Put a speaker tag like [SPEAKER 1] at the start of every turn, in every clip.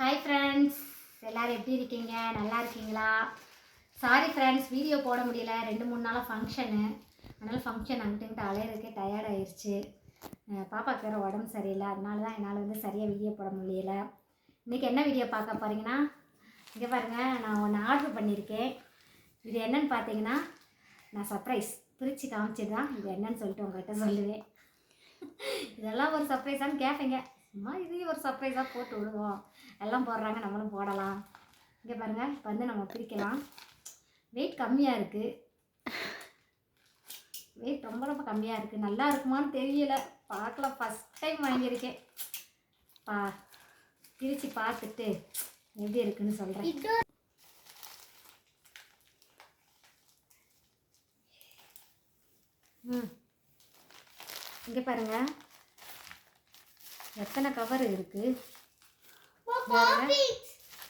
[SPEAKER 1] hi friends எல்லோரும் எப்படி இருக்கீங்க நல்லா இருக்கீங்களா சாரி ஃப்ரெண்ட்ஸ் வீடியோ போட முடியல ரெண்டு மூணு நாளாக ஃபங்க்ஷனு அதனால் ஃபங்க்ஷன் அங்கிட்டு அலையிறதுக்கே டயர்ட் ஆயிடுச்சு பாப்பாக்கு வேறு உடம்பு சரியில்லை அதனால தான் என்னால் வந்து சரியாக வீடியோ போட முடியல இன்றைக்கி என்ன வீடியோ பார்க்க போகிறீங்கன்னா இங்கே பாருங்கள் நான் ஒன்று ஆர்டர் பண்ணியிருக்கேன் இது என்னன்னு பார்த்தீங்கன்னா நான் சர்ப்ரைஸ் பிரித்து காமிச்சிட்டு தான் இது என்னன்னு சொல்லிட்டு உங்கள்கிட்ட சொல்லுவேன் இதெல்லாம் ஒரு சர்ப்ரைஸான்னு கேட்பேங்க சும்மா இதையும் ஒரு சர்ப்ரைஸாக போட்டு விடுவோம் எல்லாம் போடுறாங்க நம்மளும் போடலாம் இங்கே பாருங்கள் இப்போ வந்து நம்ம பிரிக்கலாம் வெயிட் கம்மியாக இருக்குது வெயிட் ரொம்ப ரொம்ப கம்மியாக இருக்குது நல்லா இருக்குமான்னு தெரியல பார்க்கலாம் ஃபஸ்ட் டைம் வாங்கியிருக்கேன் பா பிரித்து பார்த்துட்டு எப்படி இருக்குன்னு சொல்கிறேன் ம் இங்கே பாருங்கள் எத்தனை கவர் இருக்குது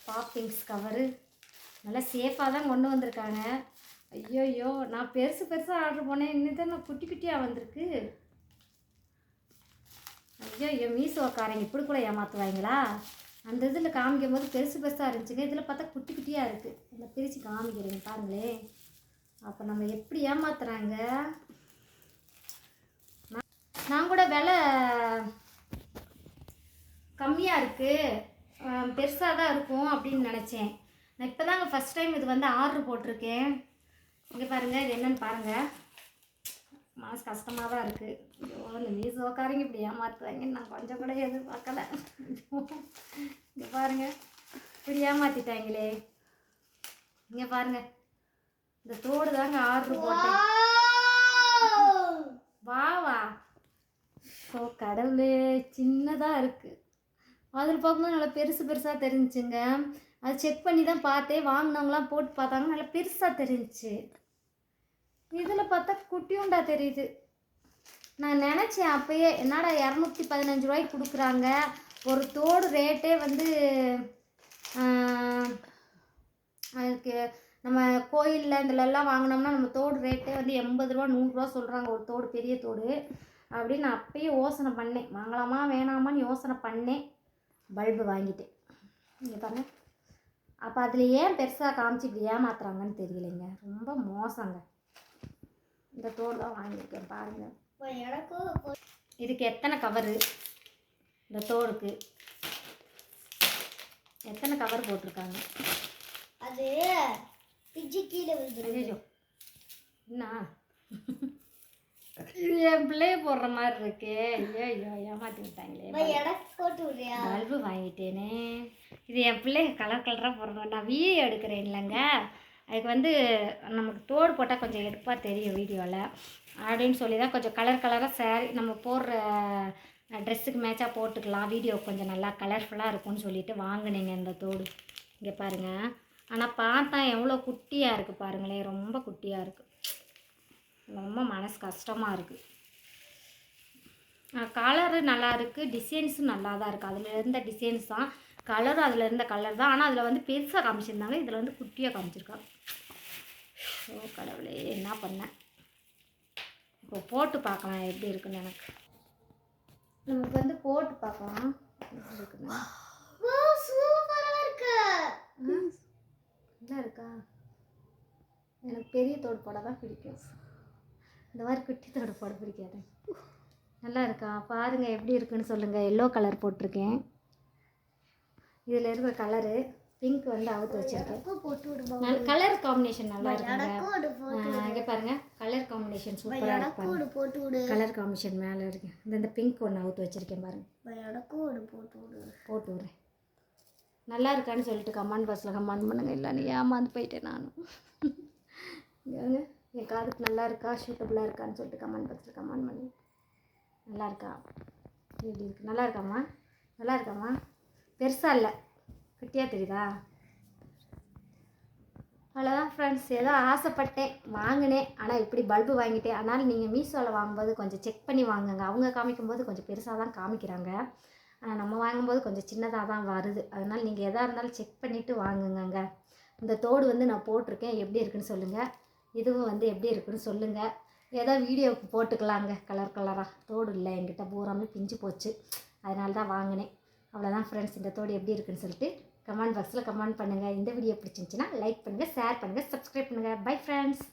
[SPEAKER 1] பாப்பிங்ஸ் கவரு நல்லா சேஃபாக தான் கொண்டு வந்திருக்காங்க ஐயோயோ நான் பெருசு பெருசாக ஆர்டர் போனேன் இன்னும் தான் நான் குட்டி குட்டியாக வந்திருக்கு ஐயோ ஐயோ மீசோக்காரங்க இப்படி கூட ஏமாற்றுவாங்களா அந்த இதில் காமிக்கும் போது பெருசு பெருசாக இருந்துச்சுங்க இதில் பார்த்தா குட்டி குட்டியாக இருக்குது இந்த பிரித்து காமிக்கிறீங்க பாருங்களேன் அப்போ நம்ம எப்படி ஏமாத்துறாங்க நான் கூட வில கம்மியாக இருக்குது பெருசாக தான் இருக்கும் அப்படின்னு நினச்சேன் நான் இப்போ தாங்க ஃபஸ்ட் டைம் இது வந்து ஆர்டர் போட்டிருக்கேன் இங்கே பாருங்கள் இது என்னென்னு பாருங்கள் மனசு கஷ்டமாக தான் இருக்குது ஐயோ இந்த சோக்காரங்க இப்படி ஏமாற்றுவாங்கன்னு நான் கொஞ்சம் கூட எதுவும் பார்க்கலை இங்கே பாருங்கள் இப்படி ஏமாற்றிட்டாங்களே இங்கே பாருங்கள் இந்த தோடு தாங்க ஆர்டர் போட்டேன் வா வா ஓ கடவுள் சின்னதாக இருக்குது அதில் பார்க்கும்போது நல்லா பெருசு பெருசாக தெரிஞ்சுங்க அது செக் பண்ணி தான் பார்த்தேன் வாங்கினவங்களாம் போட்டு பார்த்தாங்க நல்லா பெருசாக தெரிஞ்சிச்சு இதில் பார்த்தா குட்டியுண்டா தெரியுது நான் நினச்சேன் அப்போயே என்னடா இரநூத்தி பதினஞ்சு ரூபாய்க்கு கொடுக்குறாங்க ஒரு தோடு ரேட்டே வந்து அதுக்கு நம்ம கோயிலில் இதுலலாம் வாங்கினோம்னா நம்ம தோடு ரேட்டே வந்து எண்பது ரூபா நூறுரூவா சொல்கிறாங்க ஒரு தோடு பெரிய தோடு அப்படின்னு நான் அப்பயே யோசனை பண்ணேன் வாங்கலாமா வேணாமான்னு யோசனை பண்ணேன் பல்பு வாங்கிட்டேன் இங்கே பாருங்கள் அப்போ அதில் ஏன் பெருசாக காமிச்சிட்டு ஏமாத்துறாங்கன்னு தெரியலைங்க ரொம்ப மோசங்க இந்த தோடு தான் வாங்கியிருக்கேன் பாருங்கள்
[SPEAKER 2] எனக்கும்
[SPEAKER 1] இதுக்கு எத்தனை கவரு இந்த தோடுக்கு எத்தனை கவர் போட்டிருக்காங்க
[SPEAKER 2] அது பிஜி கீழே
[SPEAKER 1] என்ன என் பிள்ளைய போடுற மாதிரி இருக்கு ஐயோ ஏமாத்தி விட்டாங்களே பல்பு வாங்கிட்டேனே இது என் பிள்ளைங்க கலர் கலராக போடுறோம் நான் வீடியோ எடுக்கிறேன் இல்லைங்க அதுக்கு வந்து நமக்கு தோடு போட்டால் கொஞ்சம் எடுப்பாக தெரியும் வீடியோவில் அப்படின்னு சொல்லி தான் கொஞ்சம் கலர் கலராக சேரீ நம்ம போடுற ட்ரெஸ்ஸுக்கு மேட்சாக போட்டுக்கலாம் வீடியோ கொஞ்சம் நல்லா கலர்ஃபுல்லாக இருக்கும்னு சொல்லிட்டு வாங்கினீங்க இந்த தோடு இங்கே பாருங்கள் ஆனால் பார்த்தா எவ்வளோ குட்டியாக இருக்குது பாருங்களேன் ரொம்ப குட்டியாக இருக்குது ரொம்ப மனசு கஷ்டமாக இருக்குது கலரு நல்லா இருக்குது டிசைன்ஸும் நல்லா தான் இருக்குது அதில் இருந்த டிசைன்ஸ் தான் கலரும் அதில் இருந்த கலர் தான் ஆனால் அதில் வந்து பெருசாக காமிச்சிருந்தாங்க இதில் வந்து குட்டியாக காமிச்சிருக்காங்க ஓ கடவுளே என்ன பண்ணேன் இப்போ போட்டு பார்க்கலாம் எப்படி இருக்குன்னு எனக்கு நமக்கு வந்து போட்டு பார்க்கலாம் எப்படி இருக்குன்னு இருக்கா எனக்கு பெரிய தோடு போட தான் பிடிக்கும் இந்த மாதிரி குட்டி தோடு போட பிடிக்காது நல்லா இருக்கா பாருங்கள் எப்படி இருக்குன்னு சொல்லுங்கள் எல்லோ கலர் போட்டிருக்கேன் இதில் இருக்கிற கலரு பிங்க் வந்து அவுத்து
[SPEAKER 2] வச்சிருக்கேன்
[SPEAKER 1] கலர் காம்பினேஷன் நல்லா
[SPEAKER 2] இருக்குங்க
[SPEAKER 1] இங்கே பாருங்கள் கலர் காம்பினேஷன் சூப்பராக
[SPEAKER 2] இருக்கு
[SPEAKER 1] கலர் காம்பினேஷன் மேலே இருக்கு இந்த இந்த பிங்க் ஒன்று அவுத்து வச்சிருக்கேன்
[SPEAKER 2] பாருங்கள் போட்டு
[SPEAKER 1] விட்றேன் நல்லா இருக்கான்னு சொல்லிட்டு கமெண்ட் பாக்ஸில் கமெண்ட் பண்ணுங்க இல்லை நீ ஏமாந்து போயிட்டேன் நானும் என் காதுக்கு நல்லா இருக்கா சூட்டபுளாக இருக்கான்னு சொல்லிட்டு கமெண்ட் பாக்ஸில் கமெண்ட் பண்ணுங்க நல்லா இருக்கா எப்படி இருக்கு நல்லா இருக்காம்மா நல்லா இருக்காம்மா பெருசாக இல்லை கட்டியா தெரியுதா அவ்வளோதான் ஃப்ரெண்ட்ஸ் ஏதோ ஆசைப்பட்டேன் வாங்கினேன் ஆனால் இப்படி பல்பு வாங்கிட்டேன் அதனால் நீங்கள் மீஷோவில் வாங்கும்போது கொஞ்சம் செக் பண்ணி வாங்குங்க அவங்க காமிக்கும்போது கொஞ்சம் பெருசாக தான் காமிக்கிறாங்க ஆனால் நம்ம வாங்கும்போது கொஞ்சம் சின்னதாக தான் வருது அதனால் நீங்கள் எதாக இருந்தாலும் செக் பண்ணிவிட்டு வாங்குங்க இந்த தோடு வந்து நான் போட்டிருக்கேன் எப்படி இருக்குன்னு சொல்லுங்கள் இதுவும் வந்து எப்படி இருக்குன்னு சொல்லுங்கள் ஏதோ வீடியோவுக்கு போட்டுக்கலாங்க கலர் கலராக தோடு இல்லை என்கிட்ட பூராமே பிஞ்சு போச்சு அதனால தான் வாங்கினேன் அவ்வளோதான் ஃப்ரெண்ட்ஸ் இந்த தோடு எப்படி இருக்குன்னு சொல்லிட்டு கமெண்ட் பாக்ஸில் கமெண்ட் பண்ணுங்கள் இந்த வீடியோ பிடிச்சிருந்துச்சின்னா லைக் பண்ணுங்கள் ஷேர் பண்ணுங்கள் சப்ஸ்கிரைப் பண்ணுங்கள் பை ஃப்ரெண்ட்ஸ்